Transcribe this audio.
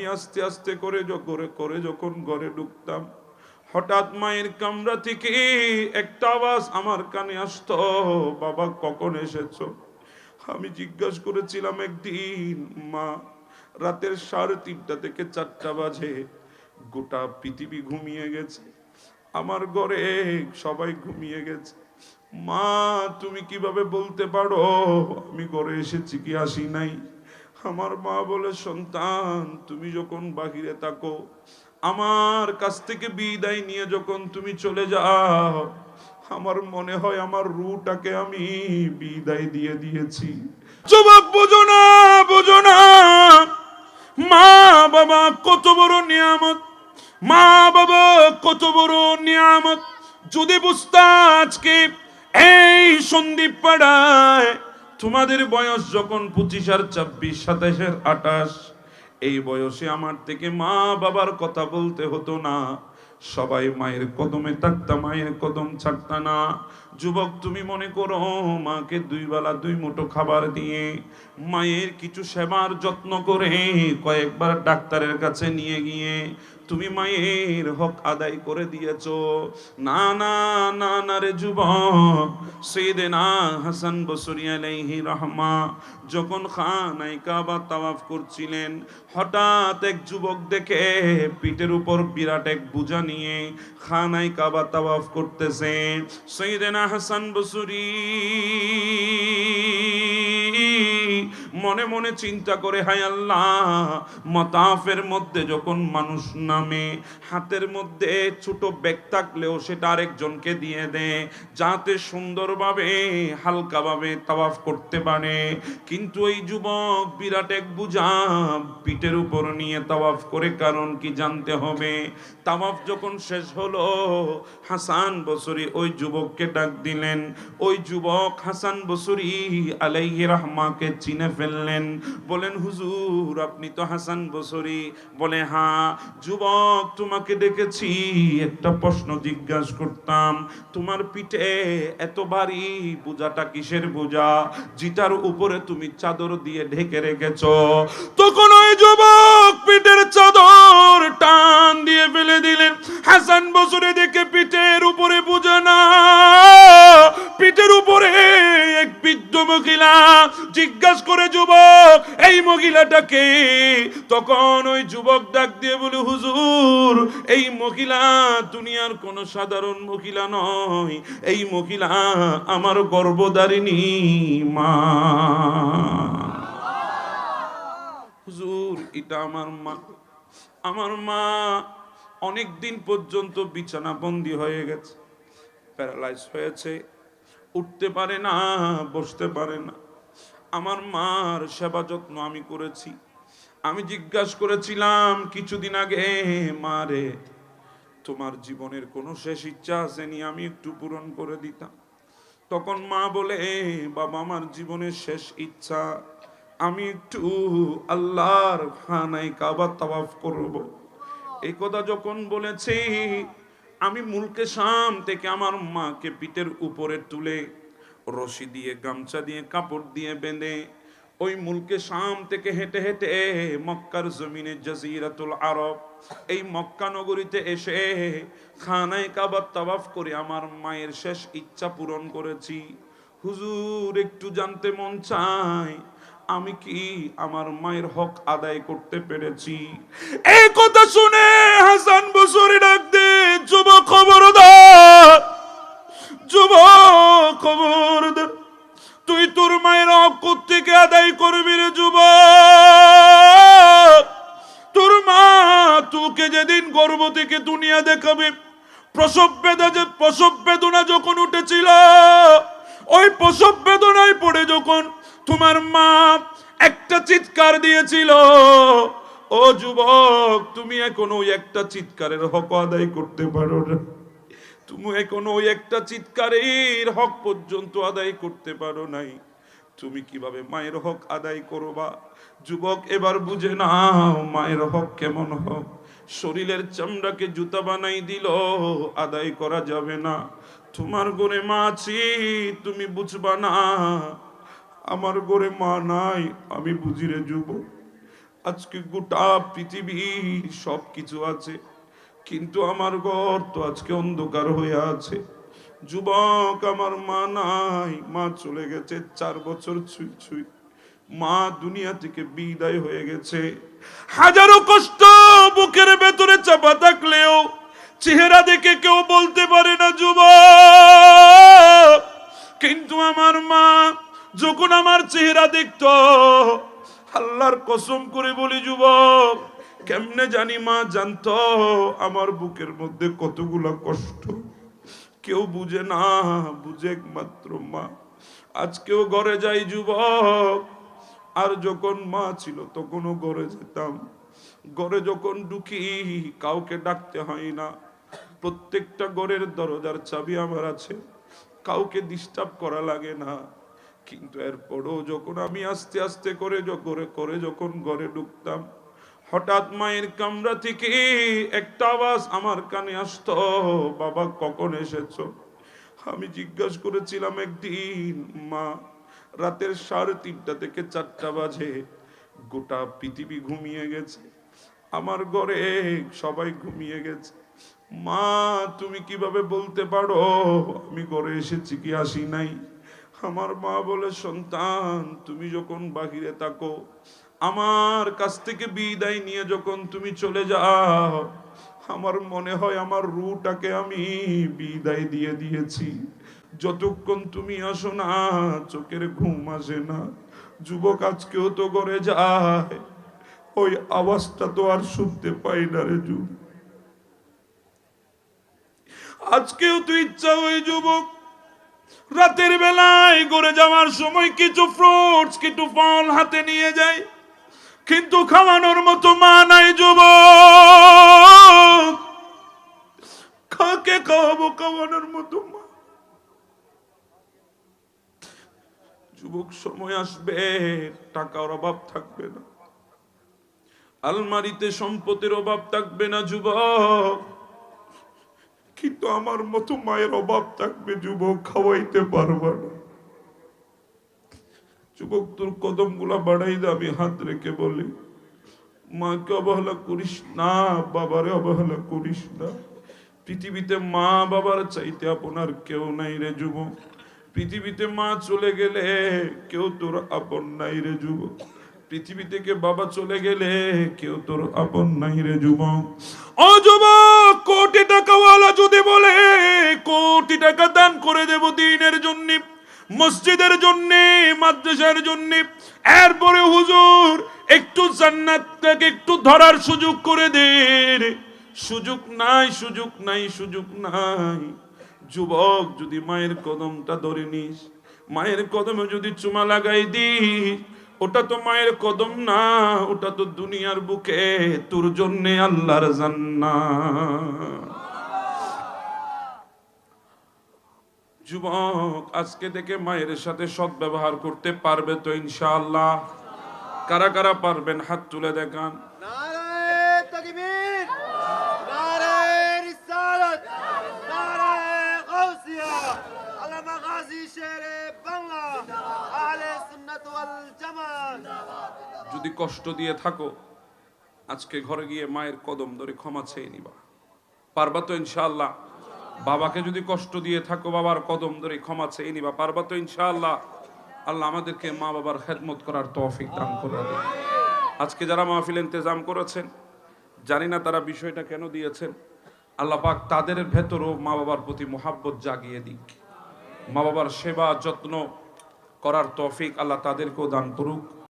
আমি আস্তে আস্তে করে করে করে যখন ঘরে ঢুকতাম, হঠাৎ মায়ের কামরা থেকে একটা আওয়াজ আমার কানে আসতো, বাবা, কখন এসেছ? আমি জিজ্ঞাসা করেছিলাম একদিন, মা, রাতের সাড়ে তিনটা থেকে চারটা বাজে, গোটা পৃথিবী ঘুমিয়ে গেছে, আমার ঘরে সবাই ঘুমিয়ে গেছে। মা, তুমি কীভাবে বলতে পারো? আমি ঘরে এসেছি কি আসি নাই? আমার মা বলে, সন্তান, তুমি যখন বাহিরে থাকো, আমার কাছ থেকে বিদায় নিয়ে যখন তুমি চলে যাও, আমার মনে হয় আমার রুটাকে আমি বিদায় দিয়ে দিয়েছি। জবাব, বোঝো না বোঝো না। মা বাবা কত বড় নিয়ামত। মা বাবা কত বড় নিয়ামত। যদি বুঝতা আজকে এই সন্দীপ পাড়ায় তোমাদের বয়স যখন পঁচিশ আর ছাব্বিশ সাতাশের আঠাশ, এই বয়সে আমার থেকে মা বাবার কথা বলতে হতো না। সবাই মায়ের কদমে থাকতাম মায়ের কদম ছাড়তা না। যুবক, তুমি মনে করো মাকে দুই বেলা দুই মুঠো খাবার দিয়ে মায়ের কিছু সেবার যত্ন করে কয়েকবার ডাক্তারের কাছে নিয়ে গিয়ে তুমি মায়ের হক আদায় করে দিয়েছ। না না না না রে যুবক, সৈয়দনা হাসান বসরি আলাইহি রহমা যখন খানাই কাবা তাওয়াফ করছিলেন, হঠাৎ এক যুবক দেখে পিঠের উপর বিরাট এক বোঝা নিয়ে খানাই কাবা তাওয়াফ করতেছে। সৈয়দনা হাসান বসরি মনে মনে চিন্তা করে, হায় আল্লাহ, মতাফের মধ্যে যখন মানুষ নামে, হাতের মধ্যে ছোট ব্যাগ থাকলেও সেটা আরেকজনকে দিয়ে দেয় যাতে সুন্দরভাবে, হালকাভাবে তাওয়াফ করতে পারে। কিন্তু ওই যুবক বিরাট এক বুঝা, পিঠের উপর নিয়ে তাওয়াফ করে কারণ কি জানতে হবে? তাওয়াফ যখন শেষ হলো, হাসান বসরি ওই যুবককে ডাক দিলেন। ওই যুবক হাসান বসরি আলাইহি রহমাকে চিনে ফেললেন। বলেন, হুজুর, আপনি তো হাসান বসরি। বলে হ্যাঁ যুবক, তোমাকে দেখেছি, একটা প্রশ্ন জিজ্ঞাসা করতাম, তোমার পিঠে এত ভারী বোঝাটা কিসের বোঝা? যেটার উপরে তুমি চাদর দিয়ে ঢেকে রেখেছ। তখন ওই যুবক পিঠের চাদর টান দিয়ে ফেলে দিলেন। হাসান বসরে দেখে পিঠের উপরে জিজ্ঞাসা করে, যুবক, এই মহিলাটাকে তখন ওই যুবক ডাক দিয়ে বলে, হুজুর, এই মহিলা দুনিয়ার কোন সাধারণ মহিলা নয়। এই মহিলা আমার গর্ভধারিণী, মা। হুজুর, এটা আমার মা। আমার মা অনেক দিন পর্যন্ত বিছানা বন্দি হয়ে গেছে। প্যারালাইজ হয়েছে। উঠতে পারে না, বসতে পারে না। আমার মার সেবা যত্ন আমি করেছি। আমি জিজ্ঞাসা করেছিলাম, কিছুদিন আগে মারে, তোমার জীবনের কোনো শেষ ইচ্ছা আসেনি, আমি একটু পূরণ করে দিতাম। তখন মা বলে, বাবা, আমার জীবনের শেষ ইচ্ছা, আমি একটু আল্লাহর খানায় কাবা তাওয়াফ করব। এই কথা যখন বলেছি, আমি মুলকে শাম থেকে আমার মাকে পিঠের উপরে তুলে রশি দিয়ে, গামছা দিয়ে, কাপড় দিয়ে বেঁধে ওই মুলকে শাম থেকে হেঁটে হেঁটে মক্কার জমিনে জাজিরাতুল আরব, এই মক্কা নগরীতে এসে খানায় কাবার তাওয়াফ করে আমার মায়ের শেষ ইচ্ছা পূরণ করেছি। হুজুর, একটু জানতে মন চায়, আমি কি আমার মায়ের হক আদায় করতে পেরেছি? এই কথা শুনে প্রসব বেদা যে প্রসব বেদনা যখন উঠেছিল, ওই প্রসব বেদনায় পড়ে যখন তোমার মা একটা চিৎকার দিয়েছিল, ও যুবক, তুমি এখন ওই একটা চিৎকারের হক আদায় করতে পারো না। তুমি এখন ওই একটা চিৎকারের হক পর্যন্ত আদায় করতে পারো নাই। তুমি কীভাবে মায়ের হক আদায় করবা? যুবক, এবার বুঝে নাও মায়ের হক কেমন হক। শরীরের চামড়াকে জুতা বানাই দিল, আদায় করা যাবে না। তোমার ঘরে মা আছি, তুমি বুঝবা না। আমার ঘরে মা নাই, আমি বুঝি রে যুবক। আজকে গোটা পৃথিবীর সব কিছু আছে, কিন্তু আমার ঘর তো আজকে অন্ধকার হয়ে আছে। যুবক, আমার মা নাই, মা চলে গেছে চার বছর ছুঁই ছুঁই। মা দুনিয়া থেকে বিদায় হয়ে গেছে। হাজারো কষ্ট বুকের ভেতরে চাপা থাকলেও চেহারা দেখে কেউ বলতে পারে না, যুবক, কিন্তু আমার মা যখন আমার চেহারা দেখত, আল্লাহর কসম করে বলি, যুবক, কেমনে জানি মা জানতো আমার বুকের মধ্যে কতগুলো কষ্ট। কেউ বুঝে না, বুঝে একমাত্র মা। আজকেও ঘরে যাই, যুবক, আর যখন মা ছিল তখনও ঘরে যেতাম। ঘরে যখন ঢুকি, কাউকে ডাকতে হয় না। প্রত্যেকটা ঘরের দরজার চাবি আমার আছে। কাউকে ডিস্টার্ব করা লাগে না। কিন্তু এরপরও যখন আমি আস্তে আস্তে করে করে করে যখন ঘরে ঢুকতাম, হঠাৎ মায়ের কামরা থেকে একটা আওয়াজ আমার কানে আসতো, বাবা, কখন এসেছ? আমি জিজ্ঞাসা করেছিলাম একদিন, মা, রাতের সাড়ে তিনটা থেকে চারটা বাজে। গোটা পৃথিবী ঘুমিয়ে গেছে। আমার ঘরে সবাই ঘুমিয়ে গেছে। মা, তুমি কীভাবে বলতে পারো? আমি ঘরে এসেছি কি আসি নাই? আমার মা বলে, সন্তান, তুমি যখন বাহিরে থাকো, আমার কাছ থেকে বিদায় নিয়ে যখন তুমি চলে যাও, আমার মনে হয় আমার রুটাকে আমি বিদায় দিয়ে দিয়েছি। যতক্ষণ তুমি আসো না, চোখের ঘুম আসে না। যুবক আজকেও তো করে যায়। ওই আওয়াজটা তো আর শুনতে পাই না রে যুব আজকেও তো ইচ্ছা ওই যুবক, রাতের বেলায় ঘুরে যাওয়ার সময় কিছু ফ্রুটস কিছু ফল হাতে নিয়ে যায় কিন্তু খাওয়ানোর মতো মা নাই যুবক। কাকে খাওয়াবো খাওয়ানোর মতো মা? যুবক, সময় আসবে, টাকার অভাব থাকবে না। আলমারিতে সম্পদের অভাব থাকবে না, যুবক। কিন্তু আমার মতো মায়ের অভাব থাকবে, যুবক, খাওয়াইতে পারবা না। যুবক, তোর কদমগুলা বাড়াই দে, আমি হাত রেখে বলি, মাকে অবহেলা করিস না, বাবারে অবহেলা করিস না। পৃথিবীতে মা বাবার চাইতে আপনার কেউ নাই রে, যুবক। পৃথিবীতে মা চলে গেলে কেউ তোর আপন নাই রে, যুবক। পৃথিবী থেকে বাবা চলে গেলে কেউ তোর আপন নাই রে যুবক। ও কোটি টাকাওয়ালা যদি বলে, কোটি টাকা দান করে দেব দিনের জন্য, মসজিদের জন্য, মাদ্রাসার জন্য। এরপরে হুজুর, একটু জান্নাতটাকে একটু ধরার সুযোগ করে দে সুযোগ নাই সুযোগ নাই সুযোগ নাই। যুবক, যদি মায়ের কদমটা ধরে নিস, মায়ের কদমে যদি চুমা লাগাই দিস ওটা তো মায়ের কদম না, ওটা তো দুনিয়ার বুকে, তোর জন্যে আল্লাহর জান্না যুবক, আজকে থেকে মায়ের সাথে সৎ ব্যবহার করতে পারবে তো ইনশাআল্লাহ। কারা কারা পারবেন, হাত তুলে দেখান। যদি কষ্ট দিয়ে থাকো, আজকে ঘরে গিয়ে মায়ের কদম ধরে ক্ষমা চেয়ে নিবা। পারবা তো ইনশাআল্লাহ? বাবাকে যদি কষ্ট দিয়ে থাকো, বাবার কদম ধরে ক্ষমা চেয়ে নিবা। পারবা তো ইনশাআল্লাহ? আল্লাহ আমাদেরকে মা বাবার খেদমত করার তৌফিক দান করে দেন আজকে যারা মাহফিল ইন্তেজাম করেছেন, জানি না তারা বিষয়টা কেন দিয়েছেন, আল্লাহ পাক তাদের ভেতরও মা বাবার প্রতি মোহাব্বত জাগিয়ে দিক। মা বাবার সেবা, যত্ন করার তৌফিক আল্লাহ তাদেরকেও দান করুক।